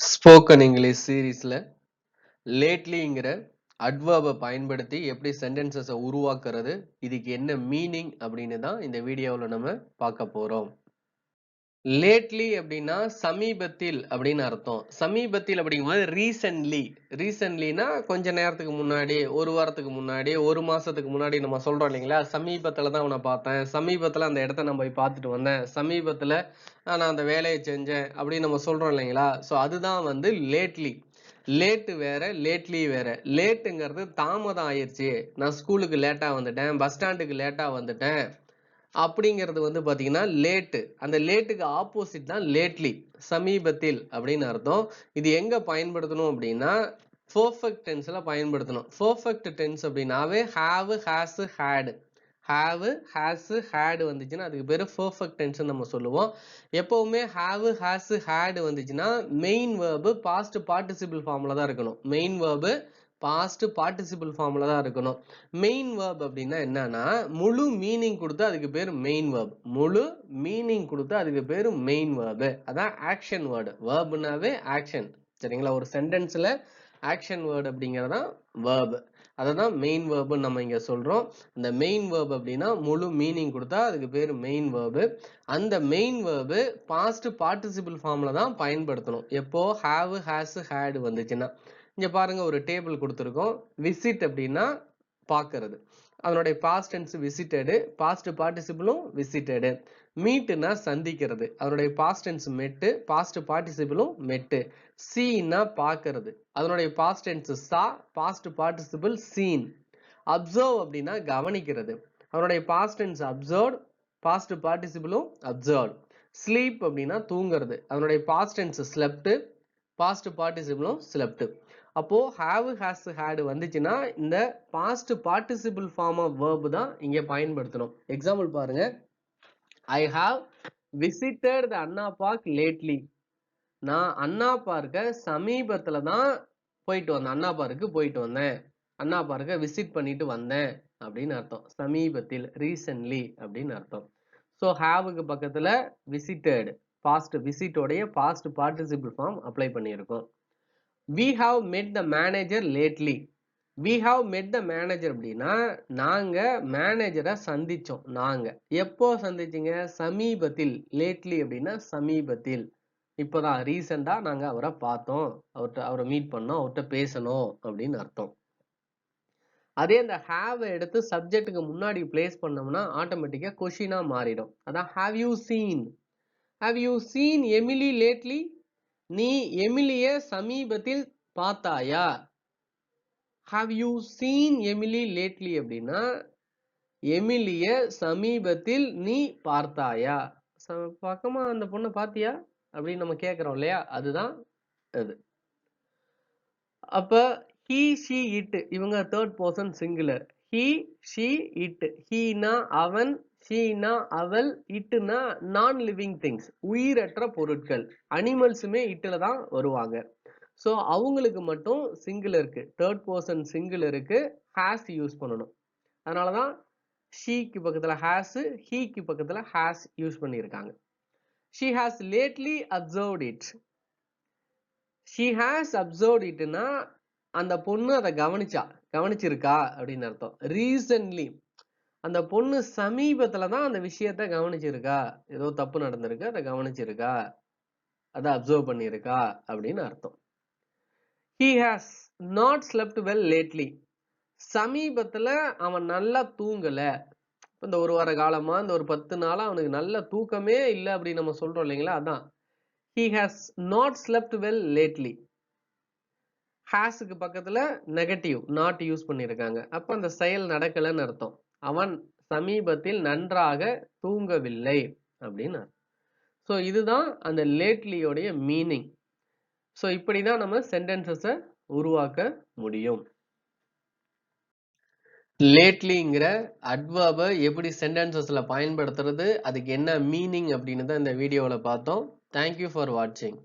Spoken English சீரீஸில் லேட்லிங்கிற அட்வர்பை பயன்படுத்தி எப்படி சென்டென்சஸை உருவாக்குறது இதுக்கு என்ன மீனிங் அப்படின்னு தான் இந்த வீடியோவில் நம்ம பார்க்க போகிறோம் லேட்லி அப்படின்னா சமீபத்தில் அப்படின்னு அர்த்தம். சமீபத்தில் அப்படிங்கும்போது ரீசன்ட்லி ரீசன்ட்லினா கொஞ்ச நேரத்துக்கு முன்னாடி ஒரு வாரத்துக்கு முன்னாடி ஒரு மாசத்துக்கு முன்னாடி நம்ம சொல்றோம் இல்லைங்களா? சமீபத்துல தான் அவனை பார்த்தேன். சமீபத்துல அந்த இடத்த நான் போய் பார்த்துட்டு வந்தேன். சமீபத்துல நான் அந்த வேலையை செஞ்சேன் அப்படின்னு நம்ம சொல்றோம் இல்லைங்களா? ஸோ அதுதான் வந்து லேட்லி லேட்டு வேற லேட்லி வேற. லேட்டுங்கிறது தாமதம் ஆயிடுச்சு நான் ஸ்கூலுக்கு லேட்டா வந்துட்டேன். பஸ் ஸ்டாண்டுக்கு லேட்டா வந்துட்டேன். அப்படிங்கிறது வந்து பார்த்தீங்கன்னா லேட்டு. அந்த லேட்டுக்கு ஆப்போசிட் தான் லேட்லி சமீபத்தில் அப்படின்னு அர்த்தம். இது எங்கே பயன்படுத்தணும் அப்படின்னா பர்ஃபெக்ட் டென்ஸில் பயன்படுத்தணும். பர்ஃபெக்ட் டென்ஸ் அப்படின்னாவே have has had have has had வந்துச்சுன்னா அதுக்கு பேர் பர்ஃபெக்ட் டென்ஸ் நம்ம சொல்லுவோம். எப்போவுமே ஹாவ் ஹேஸ் ஹேடு வந்துச்சுன்னா மெயின் வேர்பு பாஸ்ட் பார்ட்டிசிபிள் ஃபார்மில் தான் இருக்கணும். மெயின் வேர்பு பாஸ்ட் பார்ட்டிசிபிள் ஃபார்மில் தான் இருக்கணும். மெயின் வேர்ப் அப்படின்னா என்னன்னா முழு மீனிங் கொடுத்து அதுக்கு பேர் மெயின் வேர்ப் முழு மீனிங் கொடுத்து அதுக்கு பேர் மெயின் வேர்பு அதான் ஆக்ஷன் வேர்டு வேர்புனாவே ஆக்ஷன் சரிங்களா? ஒரு சென்டென்ஸில் ஆக்ஷன் வேர்டு அப்படிங்கிறது தான் வேர்பு அதை தான் மெயின் வேர்புன்னு நம்ம இங்கே சொல்கிறோம் அந்த மெயின் வேர்ப் அப்படின்னா முழு மீனிங் கொடுத்தா அதுக்கு பேர் மெயின் வேர்பு அந்த மெயின் வேர்பு பாஸ்ட் பார்ட்டிசிபிள் ஃபார்மில் தான் பயன்படுத்தணும். எப்போ? ஹாவ் ஹேஸ் ஹேடு வந்துச்சுன்னா. இங்கே பாருங்க ஒரு டேபிள் கொடுத்துருக்கோம். விசிட் அப்படின்னா பார்க்கறது அதனுடைய பாஸ்ட் டென்ஸ் விசிட்டடு பாஸ்ட் பார்ட்டிசிபிளும் விசிட்டடு மீட்டுனா சந்திக்கிறது. அதனுடைய பாஸ்ட் டென்ஸ் மெட்டு பாஸ்ட் பார்ட்டிசிபிளும் மெட்டு சீனா பார்க்கறது அதனுடைய past tense saw past participle seen observe அப்படின்னா கவனிக்கிறது. அதனுடைய பாஸ்ட் டென்ஸ் அப்சர்வ் பாஸ்ட் பார்ட்டிசிபிளும் அப்சர்வ் ஸ்லீப் அப்படின்னா தூங்குறது. அதனுடைய பாஸ்ட் டென்ஸ் ஸ்லெப்ட் பாஸ்ட் பார்ட்டிசிபிளும் ஸ்லெப்ட் அப்போ ஹாவ் ஹேஸ் ஹேடு வந்துச்சுன்னா இந்த past participle form of verb தான் இங்கே பயன்படுத்தணும். எக்ஸாம்பிள் பாருங்க. I have visited the Anna park lately நான் அண்ணா பார்க்க சமீபத்தில் தான் போயிட்டு வந்தேன். அண்ணா பார்க்கு போயிட்டு வந்தேன். அண்ணா பார்க்க விசிட் பண்ணிட்டு வந்தேன் அப்படின்னு அர்த்தம். சமீபத்தில் ரீசன்ட்லி அப்படின்னு அர்த்தம். ஸோ ஹாவுக்கு பக்கத்தில் விசிட்டட் பாஸ்ட் விசிட்டோடைய பாஸ்ட் பார்ட்டிசிபிள் ஃபார்ம் அப்ளை பண்ணியிருக்கோம். We have met the manager lately we have met the manager அப்படின்னா நாங்கள் மேனேஜரை சந்தித்தோம் நாங்கள் எப்போ சந்திச்சிங்க? சமீபத்தில். லேட்லி அப்படின்னா சமீபத்தில். இப்போதான் ரீசெண்டாக நாங்கள் அவரை பார்த்தோம். அவர்கிட்ட அவரை மீட் பண்ணோம். அவர்கிட்ட பேசணும் அப்படின்னு அர்த்தம். அதே அந்த ஹாவை எடுத்து சப்ஜெக்ட்டுக்கு முன்னாடி பிளேஸ் பண்ணோம்னா ஆட்டோமேட்டிக்காக கொஷினாக மாறிடும். அதான் have you seen have you seen Emily lately நீ எமிலிய சமீபத்தில் பார்த்தாயா? Have you seen Emily lately அப்படின்னா எமிலிய சமீபத்தில் நீ பார்த்தாயா? பக்கமா அந்த பொண்ணை பார்த்தியா? அப்படின்னு நம்ம கேட்குறோம் இல்லையா? அதுதான் அது. அப்போ ஹீ ஷி இட் இவங்க third person singular he she it Heena அவன் ஷீனா அவள் இட்டுனா நான் லிவிங் திங்ஸ் உயிரற்ற பொருட்கள் அனிமல்ஸுமே இட்டுல தான் வருவாங்க. ஸோ அவங்களுக்கு மட்டும் சிங்கிள் இருக்கு. தேர்ட் பர்சன் சிங்கிள் இருக்கு. ஹேஸ் யூஸ் பண்ணணும். அதனாலதான் ஷீக்கு பக்கத்தில் ஹேஸு ஹீக்கு பக்கத்தில் ஹேஸ் யூஸ் பண்ணியிருக்காங்க. She has lately observed it she has observed இட்னா அந்த பொண்ணு அதை கவனிச்சா. கவனிச்சிருக்கா? அப்படின்னு அர்த்தம். ரீசன்ட்லி அந்த பொண்ணு சமீபத்துல தான் அந்த விஷயத்த கவனிச்சிருக்கா? ஏதோ தப்பு நடந்திருக்கு அதை கவனிச்சிருக்கா? அதை அப்சர்வ் பண்ணியிருக்கா? அப்படின்னு அர்த்தம். He has not slept well lately சமீபத்தில் அவன் நல்லா தூங்கலை. இந்த ஒரு வார காலமாக இந்த ஒரு பத்து நாளாக அவனுக்கு நல்ல தூக்கமே இல்லை அப்படின்னு நம்ம சொல்கிறோம் இல்லைங்களா? அதான். He has not slept well lately ஹேஸுக்கு பக்கத்தில் நெகட்டிவ் நாட் யூஸ் பண்ணியிருக்காங்க. அப்போ அந்த செயல் நடக்கலைன்னு அர்த்தம். அவன் சமீபத்தில் நன்றாக தூங்கவில்லை அப்படின்னு ஸோ இதுதான் அந்த லேட்லியோடைய மீனிங் ஸோ இப்படி தான் நம்ம சென்டென்சஸை உருவாக்க முடியும். லேட்லிங்கிற அட்வர்பை எப்படி சென்டென்சஸில் பயன்படுத்துறது அதுக்கு என்ன மீனிங் அப்படின்னு தான் இந்த வீடியோவில் பார்த்தோம். தேங்க்யூ ஃபார் வாட்சிங்